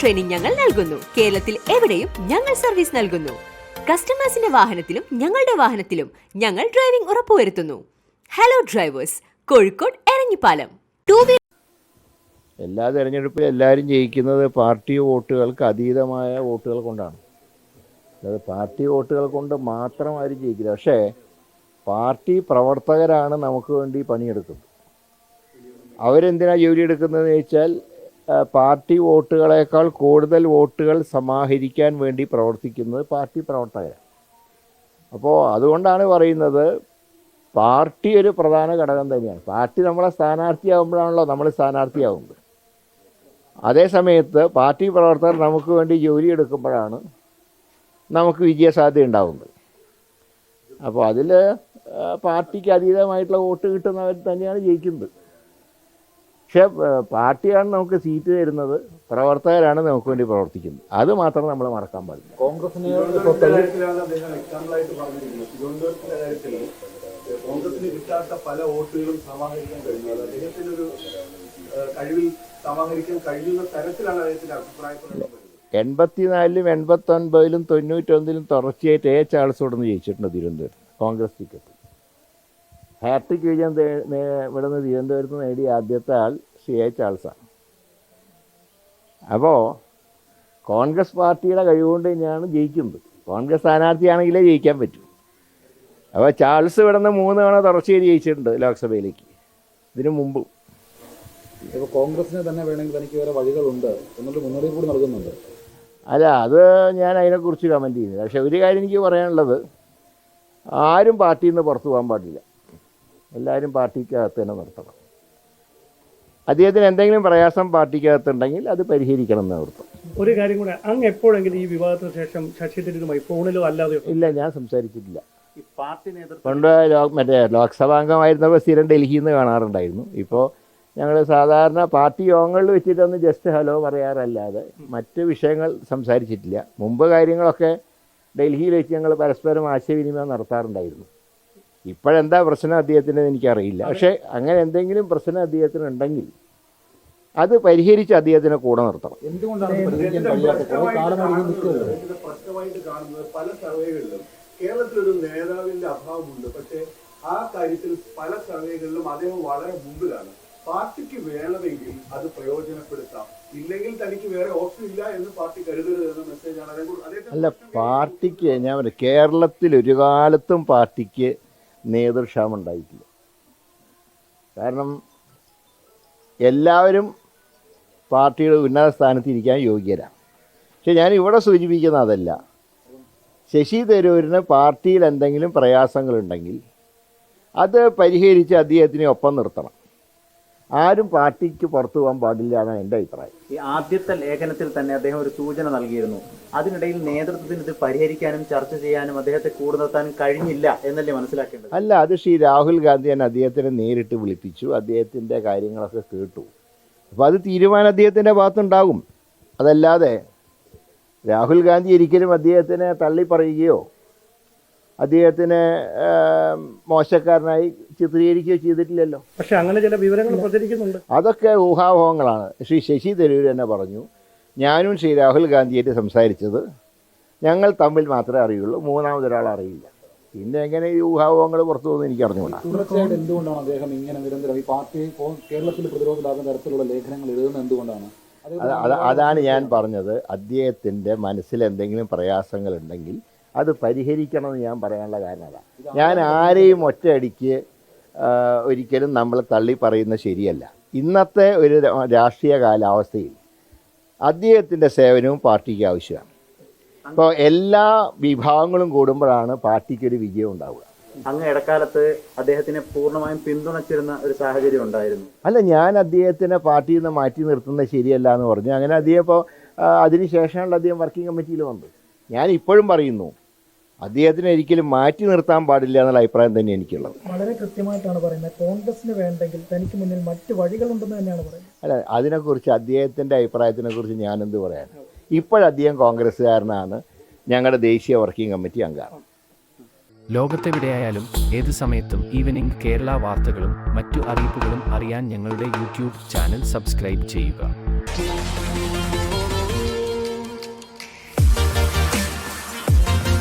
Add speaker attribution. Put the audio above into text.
Speaker 1: Training ഞങ്ങൾ നൽകുന്നു. കേരളത്തിൽ എവിടെയും ഞങ്ങൾ സർവീസ് നൽകുന്നു. കസ്റ്റമേഴ്സിന്റെ വാഹനത്തിലും ഞങ്ങളുടെ വാഹനത്തിലും ഞങ്ങൾ ഡ്രൈവിംഗ് ഉറപ്പുവരുത്തുന്നു. Hello drivers Kozhikode Eranhipalam. Two
Speaker 2: എല്ലാ തെരഞ്ഞെടുപ്പിലും എല്ലാവരും ജയിക്കുന്നത് പാർട്ടി വോട്ടുകൾക്ക് അതീതമായ വോട്ടുകൾ കൊണ്ടാണ്. അതായത് പാർട്ടി വോട്ടുകൾ കൊണ്ട് മാത്രം ആരും ജയിക്കില്ല. പക്ഷേ പാർട്ടി പ്രവർത്തകരാണ് നമുക്ക് വേണ്ടി പണിയെടുക്കുന്നത്. അവരെന്തിനാണ് ജോലി എടുക്കുന്നതെന്ന് ചോദിച്ചാൽ പാർട്ടി വോട്ടുകളേക്കാൾ കൂടുതൽ വോട്ടുകൾ സമാഹരിക്കാൻ വേണ്ടി പ്രവർത്തിക്കുന്നത് പാർട്ടി പ്രവർത്തകരാണ്. അപ്പോൾ അതുകൊണ്ടാണ് പറയുന്നത് പാർട്ടി ഒരു പ്രധാന ഘടകം തന്നെയാണ്. പാർട്ടി നമ്മളെ സ്ഥാനാർത്ഥിയാകുമ്പോഴാണല്ലോ നമ്മൾ സ്ഥാനാർത്ഥിയാകുന്നത് അതേ സമയത്ത് പാർട്ടി പ്രവർത്തകർ നമുക്ക് വേണ്ടി ജോലി എടുക്കുമ്പോഴാണ് നമുക്ക് വിജയസാധ്യത ഉണ്ടാകുന്നത് അപ്പോൾ അതിൽ പാർട്ടിക്ക് അതീതമായിട്ടുള്ള വോട്ട് കിട്ടുന്നവർ തന്നെയാണ് ജയിക്കുന്നത്. പക്ഷേ പാർട്ടിയാണ് നമുക്ക് സീറ്റ് തരുന്നത്. പ്രവർത്തകരാണ് നമുക്ക് വേണ്ടി പ്രവർത്തിക്കുന്നത്. അത് മാത്രം നമ്മൾ മറക്കാൻ പാടില്ല.
Speaker 3: കോൺഗ്രസിന്
Speaker 4: കോൺഗ്രസിന് കിട്ടാത്ത പല വോട്ടുകളും സമാഹരിക്കാൻ കഴിഞ്ഞു അത് അദ്ദേഹത്തിന്റെ ഒരു ഏഹ്, കഴിവിൽ സമാഹരിക്കാൻ കഴിയുന്ന തരത്തിലാണ് അദ്ദേഹത്തിന്റെ അഭിപ്രായ പ്രകടനം വരുന്നത്
Speaker 2: എൺപത്തിനാലിലും എൺപത്തൊൻപതിലും തൊണ്ണൂറ്റൊന്നിലും തുടർച്ചയായിട്ട് എ ചാൾസ് ഇവിടുന്ന് ജയിച്ചിട്ടുണ്ട് തിരുവനന്തപുരം കോൺഗ്രസ് ടിക്കറ്റ് ഹാട്രിക് വിജയം ഇവിടെ നിന്ന് തിരുവനന്തപുരത്ത് നേടിയ ആദ്യത്തെ ആൾ സി എ ചാൾസാണ് അപ്പോൾ കോൺഗ്രസ് പാർട്ടിയുടെ കഴിവുകൊണ്ട് തന്നെയാണ് ജയിക്കുന്നത്. കോൺഗ്രസ് സ്ഥാനാർത്ഥിയാണെങ്കിലേ ജയിക്കാൻ പറ്റൂ. അപ്പോൾ ചാൾസ് ഇവിടെ നിന്ന് മൂന്ന് തവണ തുടർച്ചയായി ജയിച്ചിട്ടുണ്ട് ലോക്സഭയിലേക്ക്. ഇതിനു മുമ്പ്.
Speaker 3: ഇപ്പോൾ കോൺഗ്രസിന് തന്നെ വേണമെങ്കിൽ തനിക്ക് വേറെ വഴികളുണ്ട് എന്നൊരു മുന്നറിയിപ്പ് കൂടി നൽകുന്നുണ്ട്.
Speaker 2: അല്ല അത് ഞാൻ അതിനെക്കുറിച്ച് കമന്റ് ചെയ്യുന്നില്ല. പക്ഷേ ഒരു കാര്യം എനിക്ക് പറയാനുള്ളത്. ആരും പാർട്ടിയിൽ നിന്ന് പുറത്തു പോകാൻ പാടില്ല. എല്ലാവരും പാർട്ടിക്കകത്ത് തന്നെ നിർത്തണം. അദ്ദേഹത്തിന് എന്തെങ്കിലും പ്രയാസം പാർട്ടിക്കകത്തുണ്ടെങ്കിൽ അത് പരിഹരിക്കണം എന്ന് നിർത്തും
Speaker 5: ഒരു കാര്യം കൂടെ അങ്ങ് എപ്പോഴെങ്കിലും ഈ വിവാദത്തിന് ശേഷം ശശി തരൂരുമായി ഫോണിലോ അല്ലാതെ
Speaker 2: ഇല്ല ഞാൻ സംസാരിച്ചിട്ടില്ല. പണ്ട് മറ്റേ ലോക്സഭാ അംഗമായിരുന്നപ്പോൾ സ്ഥിരം ഡൽഹിയിൽ നിന്ന് കാണാറുണ്ടായിരുന്നു. ഇപ്പോൾ ഞങ്ങൾ സാധാരണ പാർട്ടി യോഗങ്ങളിൽ വെച്ചിട്ടൊന്ന് ജസ്റ്റ് ഹലോ പറയാറല്ലാതെ മറ്റ് വിഷയങ്ങൾ സംസാരിച്ചിട്ടില്ല. മുമ്പ് കാര്യങ്ങളൊക്കെ ഡൽഹിയിൽ വെച്ച് ഞങ്ങൾ പരസ്പരം ആശയവിനിമയം നടത്താറുണ്ടായിരുന്നു. ഇപ്പോഴെന്താ പ്രശ്നം അദ്ദേഹത്തിന് എനിക്കറിയില്ല. പക്ഷേ അങ്ങനെ എന്തെങ്കിലും പ്രശ്നം അദ്ദേഹത്തിന് ഉണ്ടെങ്കിൽ അത് പരിഹരിച്ച് അദ്ദേഹത്തിനെ കൂടെ നിർത്തണം.
Speaker 4: പ്രശ്നമായിട്ട് കാണുന്നത് പല സർവേകളിലും നേതാവിന്റെ അഭാവമുണ്ട്. പക്ഷേ ആ കാര്യത്തിൽ പല സർവേകളിലും അദ്ദേഹം വളരെ മുമ്പിലാണ്. പാർട്ടിക്ക് വേണമെങ്കിൽ അത് പ്രയോജനപ്പെടുത്താം. ഇല്ലെങ്കിൽ തനിക്ക് വേറെ ഓപ്ഷൻ ഇല്ല എന്ന് പാർട്ടി കരുതരുത് എന്ന മെസ്സേജാണ്
Speaker 2: അല്ല പാർട്ടിക്ക് ഞാൻ കേരളത്തിൽ ഒരു കാലത്തും പാർട്ടിക്ക് നേതൃക്ഷാമം ഉണ്ടായിട്ടില്ല കാരണം എല്ലാവരും പാർട്ടിയുടെ ഉന്നത സ്ഥാനത്ത് ഇരിക്കാൻ യോഗ്യരാണ് പക്ഷെ ഞാൻ ഇവിടെ സൂചിപ്പിക്കുന്ന അതല്ല. ശശി തരൂരിന് പാർട്ടിയിൽ എന്തെങ്കിലും പ്രയാസങ്ങളുണ്ടെങ്കിൽ അത് പരിഹരിച്ച് അദ്ദേഹത്തിനെ ഒപ്പം നിർത്തണം. ആരും പാർട്ടിക്ക് പുറത്തു പോകാൻ പാടില്ല എന്നാണ് എന്റെ അഭിപ്രായം.
Speaker 6: ഈ ആദ്യത്തെ ലേഖനത്തിൽ തന്നെ അദ്ദേഹം ഒരു സൂചന നൽകിയിരുന്നു. അതിനിടയിൽ നേതൃത്വത്തിന് ഇത് പരിഹരിക്കാനും ചർച്ച ചെയ്യാനും അദ്ദേഹത്തെ കൂടെ നിർത്താനും കഴിഞ്ഞില്ല എന്നല്ലേ മനസ്സിലാക്കേണ്ടത്?
Speaker 2: അല്ല അത് ശ്രീ രാഹുൽ ഗാന്ധി തന്നെ അദ്ദേഹത്തിനെ നേരിട്ട് വിളിപ്പിച്ചു. അദ്ദേഹത്തിന്റെ കാര്യങ്ങളൊക്കെ കേട്ടു. അപ്പോൾ അത് തീരുമാനം അദ്ദേഹത്തിന്റെ ഭാഗത്തുണ്ടാകും. അതല്ലാതെ രാഹുൽ ഗാന്ധി ഒരിക്കലും അദ്ദേഹത്തിനെ തള്ളി പറയുകയോ അദ്ദേഹത്തിനെ മോശക്കാരനായി ചിത്രീകരിക്കുകയോ ചെയ്തിട്ടില്ലല്ലോ.
Speaker 5: പക്ഷെ അങ്ങനെ ചില വിവരങ്ങൾ പ്രചരിക്കുന്നുണ്ട്.
Speaker 2: അതൊക്കെ ഊഹാഭോഹങ്ങളാണ് ശ്രീ ശശി തരൂർ തന്നെ പറഞ്ഞു ഞാനും ശ്രീ രാഹുൽ ഗാന്ധിയായിട്ട് സംസാരിച്ചത് ഞങ്ങൾ തമ്മിൽ മാത്രമേ അറിയുള്ളൂ മൂന്നാമതൊരാൾ അറിയില്ല. പിന്നെ എങ്ങനെ ഈ ഊഹാഭോഹങ്ങൾ പുറത്തു പോകുന്നു എനിക്ക് അറിഞ്ഞുകൂടാ.
Speaker 3: തുടർച്ചയായിട്ട് എന്തുകൊണ്ടാണ് അദ്ദേഹം ഇങ്ങനെ നിരന്തരം ഈ പാർട്ടി കേരളത്തിൽ പ്രതിരോധമാകുന്ന തരത്തിലുള്ള ലേഖനങ്ങൾ എഴുതുന്നത് എന്തുകൊണ്ടാണ്?
Speaker 2: അത് അത് അതാണ് ഞാൻ പറഞ്ഞത്. അദ്ദേഹത്തിന്റെ മനസ്സിൽ എന്തെങ്കിലും പ്രയാസങ്ങളുണ്ടെങ്കിൽ അത് പരിഹരിക്കണമെന്ന് ഞാൻ പറയാനുള്ള കാരണം ഞാൻ ആരെയും ഒറ്റയടിക്ക് ഒരിക്കലും നമ്മൾ തള്ളി പറയുന്ന ശരിയല്ല. ഇന്നത്തെ ഒരു രാഷ്ട്രീയ കാലാവസ്ഥയിൽ അദ്ദേഹത്തിന്റെ സേവനവും പാർട്ടിക്ക് ആവശ്യമാണ്. അപ്പോൾ എല്ലാ വിഭാഗങ്ങളും കൂടുമ്പോഴാണ് പാർട്ടിക്കൊരു വിജയം ഉണ്ടാവുക.
Speaker 6: അങ്ങ് ഇടക്കാലത്ത് അദ്ദേഹത്തിനെ പൂർണമായും പിന്തുണച്ചിരുന്ന ഒരു സാഹചര്യം ഉണ്ടായിരുന്നു.
Speaker 2: അല്ല ഞാൻ അദ്ദേഹത്തിനെ പാർട്ടിയിൽ നിന്ന് മാറ്റി നിർത്തുന്നത് ശരിയല്ല എന്ന് പറഞ്ഞു. അങ്ങനെ അദ്ദേഹം ഇപ്പോൾ അതിനുശേഷമുള്ള അദ്ദേഹം വർക്കിംഗ് കമ്മിറ്റിയിൽ വന്നു ഞാൻ ഇപ്പോഴും പറയുന്നു അദ്ദേഹത്തിനെ ഒരിക്കലും മാറ്റി നിർത്താൻ പാടില്ല എന്നുള്ള അഭിപ്രായം തന്നെ എനിക്കുള്ളത്.
Speaker 7: വളരെ കൃത്യമായിട്ടാണ് പറയുന്നത്. കോൺഗ്രസിന് വേണ്ടെങ്കിൽ തനിക്ക് മുന്നിൽ മറ്റ് വഴികളുണ്ടെന്ന് തന്നെയാണ് പറയുന്നത്.
Speaker 2: അല്ല അതിനെക്കുറിച്ച് അദ്ദേഹത്തിന്റെ അഭിപ്രായത്തിനെ കുറിച്ച് ഞാനെന്ത് പറയാൻ ഇപ്പോഴദ്ദേഹം കോൺഗ്രസ്സുകാരനാണ്. ഞങ്ങളുടെ ദേശീയ വർക്കിംഗ് കമ്മിറ്റി അംഗമാണ്.
Speaker 8: ലോകത്തെവിടെയായാലും ഏത് സമയത്തും ഈവനിംഗ് കേരള വാർത്തകളും മറ്റു അറിയിപ്പുകളും അറിയാൻ ഞങ്ങളുടെ യൂട്യൂബ് ചാനൽ സബ്സ്ക്രൈബ് ചെയ്യുക.